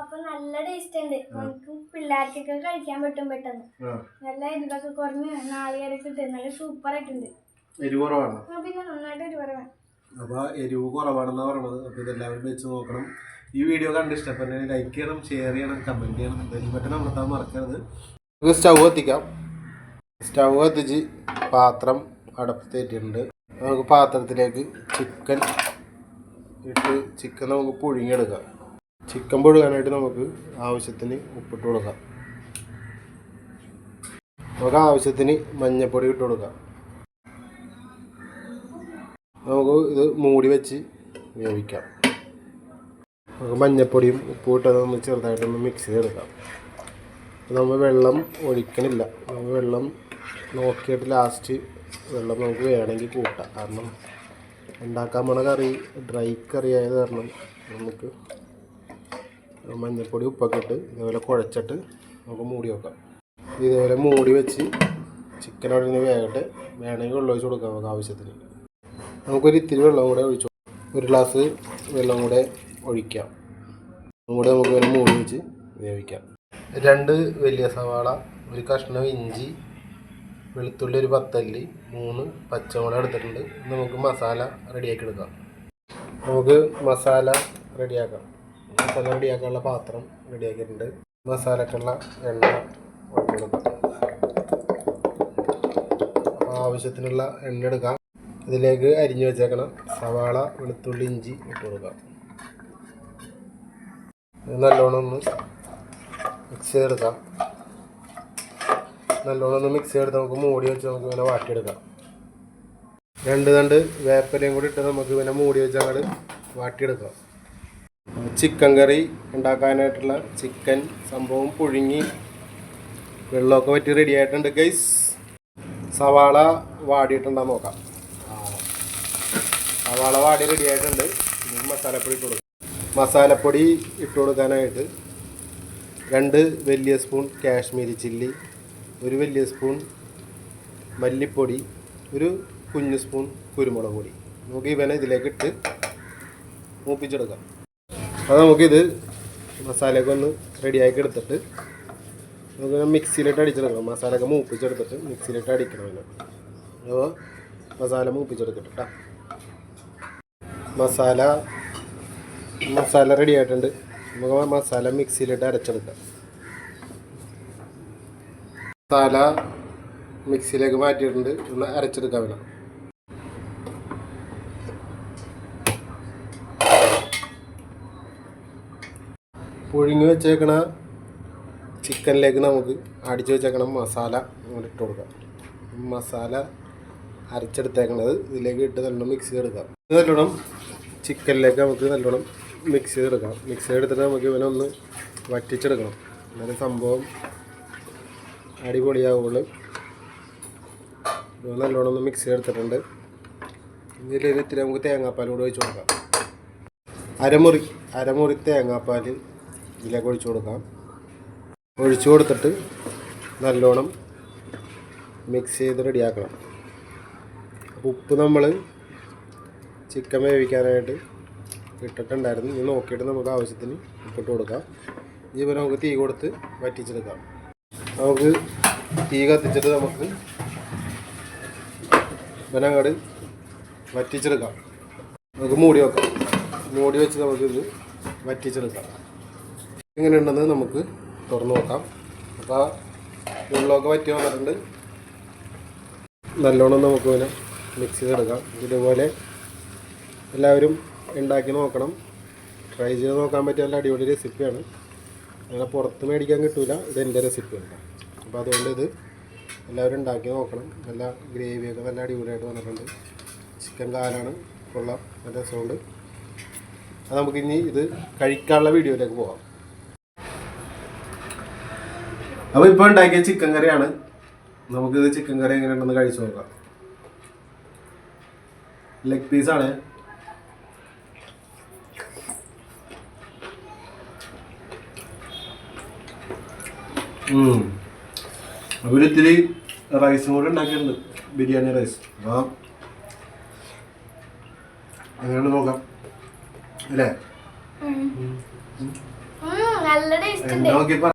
അപ്പൊ നല്ല ടേസ്റ്റ് ഉണ്ട്. നമുക്ക് പിള്ളേർക്കൊക്കെ കഴിക്കാൻ പറ്റും പെട്ടെന്ന്. നല്ല എരിവൊക്കെ കുറഞ്ഞ് നാളികേരൊക്കെ ഇട്ട് നല്ല സൂപ്പർ ആയിട്ടുണ്ട്. എരിവ് കുറവാണോ? പിന്നെ നന്നായിട്ട് അപ്പോൾ എരിവ് കുറവാണെന്നാ പറയണത്. അപ്പൊ ഇതെല്ലാവരും വെച്ച് നോക്കണം. ഈ വീഡിയോ കണ്ട് ഇഷ്ടപ്പെട്ടെങ്കിൽ ലൈക്ക് ചെയ്യണം ഷെയർ ചെയ്യണം കമന്റ് ചെയ്യണം. ബെൽബട്ടൺ അമർത്താൻ മറക്കരുത്. നമുക്ക് സ്റ്റൗ കത്തിക്കാം. സ്റ്റൗ കത്തിച്ച് പാത്രം അടപ്പത്തേറ്റിട്ടുണ്ട് നമുക്ക് പാത്രത്തിലേക്ക് ചിക്കൻ ഇട്ട് ചിക്കൻ നമുക്ക് പുഴുങ്ങിയെടുക്കാം. ചിക്കൻ പുഴുകാനായിട്ട് നമുക്ക് ആവശ്യത്തിന് ഉപ്പിട്ട് കൊടുക്കാം. നമുക്ക് ആവശ്യത്തിന് മഞ്ഞൾപ്പൊടി ഇട്ട് കൊടുക്കാം. നമുക്ക് ഇത് മൂടി വെച്ച് വേവിക്കാം. നമുക്ക് മഞ്ഞപ്പൊടിയും ഉപ്പും നമ്മൾ ചെറുതായിട്ടൊന്ന് മിക്സ് ചെയ്തെടുക്കാം. നമ്മൾ വെള്ളം ഒഴിക്കണില്ല. നമ്മൾ വെള്ളം നോക്കിയിട്ട് ലാസ്റ്റ് വെള്ളം നമുക്ക് വേണമെങ്കിൽ കൂട്ടാം. കാരണം ഉണ്ടാക്കാൻ പോണ കറി ഡ്രൈ കറി ആയത് കാരണം നമുക്ക് മഞ്ഞൾപ്പൊടി ഉപ്പൊക്കെ ഇട്ട് ഇതേപോലെ കുഴച്ചിട്ട് നമുക്ക് മൂടി വെക്കാം. ഇതേപോലെ മൂടി വെച്ച് ചിക്കൻ അവിടെ നിന്ന് വേകട്ടെ വേണമെങ്കിൽ വെള്ളം ഒഴിച്ച് കൊടുക്കാം നമുക്ക് ആവശ്യത്തിന്. നമുക്കൊരു ഇത്തിരി വെള്ളം കൂടെ ഒഴിച്ചു ഒരു ഗ്ലാസ് വെള്ളം കൂടെ ഒഴിക്കാം. കൂടെ നമുക്ക് മൂടി വെച്ച് വേവിക്കാം. രണ്ട് വലിയ സവാള ഒരു കഷ്ണം ഇഞ്ചി വെളുത്തുള്ളി ഒരു പത്തല്ലി മൂന്ന് പച്ചമുളക് എടുത്തിട്ടുണ്ട്. നമുക്ക് മസാല റെഡിയാക്കി എടുക്കാം നമുക്ക് മസാല റെഡിയാക്കാം. മസാല റെഡിയാക്കാനുള്ള പാത്രം റെഡിയാക്കിയിട്ടുണ്ട്. മസാലക്കുള്ള എണ്ണ ആവശ്യത്തിനുള്ള എണ്ണ എടുക്കാം. ഇതിലേക്ക് അരിഞ്ഞു വെച്ചേക്കണം. സവാള വെളുത്തുള്ളി ഇഞ്ചി ഇട്ട് കൊടുക്കാം. നല്ലോണം ഒന്ന് മിക്സ് ചെയ്തെടുക്കാം. നല്ലോണം മിക്സ് ചെയ്തെടുത്ത് നമുക്ക് മൂടി വെച്ച് നമുക്ക് ഇങ്ങനെ വാട്ടിയെടുക്കാം. രണ്ട് തണ്ട് വേപ്പലയും കൂടി ഇട്ട് നമുക്ക് ഇങ്ങനെ മൂടി വെച്ച് അങ്ങോട്ട് വാട്ടിയെടുക്കാം. ചിക്കൻ കറി ഉണ്ടാക്കാനായിട്ടുള്ള ചിക്കൻ സംഭവം പുഴുങ്ങി വെള്ളമൊക്കെ പറ്റി റെഡി ആയിട്ടുണ്ട് ഗൈസ് സവാള വാടിയിട്ടുണ്ടാ നോക്കാം. സവാള വാടി റെഡി ആയിട്ടുണ്ട്. മസാലപ്പൊടി ഇട്ട് കൊടുക്കാം. മസാലപ്പൊടി ഇട്ട് കൊടുക്കാനായിട്ട് രണ്ട് വലിയ സ്പൂൺ കാശ്മീരി ചില്ലി ഒരു വലിയ സ്പൂൺ മല്ലിപ്പൊടി ഒരു കുഞ്ഞു സ്പൂൺ കുരുമുളക് പൊടി. നമുക്ക് ഇവനെ ഇതിലേക്ക് ഇട്ട് മൂപ്പിച്ചെടുക്കാം. അത് നമുക്കിത് മസാലയൊക്കെ ഒന്ന് റെഡിയാക്കി എടുത്തിട്ട് നമുക്ക് മിക്സിയിലിട്ട് അടിച്ചെടുക്കണം. മസാലയൊക്കെ മൂപ്പിച്ചെടുത്തിട്ട് മിക്സിയിലിട്ട് അടിക്കണം അതിന് അപ്പോൾ മസാല മൂപ്പിച്ചെടുത്തിട്ട് കേട്ടോ മസാല മസാല റെഡി ആയിട്ടുണ്ട് നമുക്ക് മസാല മിക്സിയിലിട്ട് അരച്ചെടുക്കാം. മസാല മിക്സിയിലേക്ക് മാറ്റിയിട്ടുണ്ട്. ഒന്ന് അരച്ചെടുക്കാൻ വേണം പുഴുങ്ങി വെച്ചേക്കണ ചിക്കനിലേക്ക് നമുക്ക് അടിച്ചു വെച്ചേക്കണ മസാല ഇങ്ങോട്ട് ഇട്ട് കൊടുക്കാം. മസാല അരച്ചെടുത്തേക്കണത് ഇതിലേക്ക് ഇട്ട് നല്ലോണം മിക്സ് ചെയ്തെടുക്കാം. നല്ലോണം ചിക്കനിലേക്ക് നമുക്ക് നല്ലോണം മിക്സ് ചെയ്തെടുക്കാം. മിക്സ് ചെയ്തെടുത്തിട്ട് നമുക്ക് ഇവനൊന്ന് വറ്റിച്ചെടുക്കണം. എന്നാലും സംഭവം അടിപൊളിയാവുള്ളൂ. നല്ലോണം ഒന്ന് മിക്സ് ചെയ്തെടുത്തിട്ടുണ്ട്. ഇതിൽ ഇത്തിരി നമുക്ക് തേങ്ങാപ്പാൽ കൂടെ ഒഴിച്ച് കൊടുക്കാം. അരമുറി അരമുറി തേങ്ങാപ്പാൽ ഇതിലേക്ക് ഒഴിച്ചു കൊടുക്കാം. ഒഴിച്ചു കൊടുത്തിട്ട് നല്ലോണം മിക്സ് ചെയ്ത് റെഡിയാക്കണം. ഉപ്പ് നമ്മൾ ചിക്കൻ വേവിക്കാനായിട്ട് ഇട്ടിട്ടുണ്ടായിരുന്നു. ഇത് നോക്കിയിട്ട് നമുക്ക് ആവശ്യത്തിന് ഉപ്പിട്ട് കൊടുക്കാം. ഇപ്പം നമുക്ക് തീ കൊടുത്ത് വറ്റിച്ചെടുക്കാം. നമുക്ക് തീ കത്തിച്ചിട്ട് നമുക്ക് ബനങ്ങാട് വറ്റിച്ചെടുക്കാം. നമുക്ക് മൂടി വെക്കാം. മൂടി വെച്ച് നമുക്കിത് വറ്റിച്ചെടുക്കാം. എങ്ങനെയുണ്ടെന്ന് നമുക്ക് തുറന്നു നോക്കാം. അപ്പോൾ വെള്ളമൊക്കെ വറ്റി വന്നിട്ടുണ്ട്. നല്ലോണം നമുക്ക് പിന്നെ മിക്സ് ചെയ്തെടുക്കാം. ഇതുപോലെ എല്ലാവരും ഉണ്ടാക്കി നോക്കണം. ട്രൈ ചെയ്ത് നോക്കാൻ പറ്റിയ നല്ല അടിപൊളി റെസിപ്പിയാണ് അങ്ങനെ പുറത്ത് മേടിക്കാൻ കിട്ടില്ല ഇതെന്റെ റെസിപ്പിയാണ് അപ്പോൾ അതുകൊണ്ട് ഇത് എല്ലാവരും ഉണ്ടാക്കി നോക്കണം. നല്ല ഗ്രേവിയൊക്കെ നല്ല അടിപൊളിയായിട്ട് വന്നിട്ടുണ്ട്. ചിക്കൻ കാലാണ് കൊള്ളാം. നല്ല രസമുണ്ട്. അത് നമുക്കിനി ഇത് കഴിക്കാനുള്ള വീഡിയോയിലേക്ക് പോകാം അപ്പോൾ ഇപ്പോൾ ഉണ്ടാക്കിയ ചിക്കൻ കറിയാണ്. നമുക്കിത് ചിക്കൻ കറി എങ്ങനെയുണ്ടെന്ന് കഴിച്ചു നോക്കാം. ലെഗ് പീസാണ് അവരിത്തിരി റൈസും കൂടെ ഉണ്ടാക്കിയിട്ടുണ്ട്. ബിരിയാണി റൈസ് ആ അങ്ങനെ നോക്കാം. അല്ലേ? നോക്കിയപ്പോ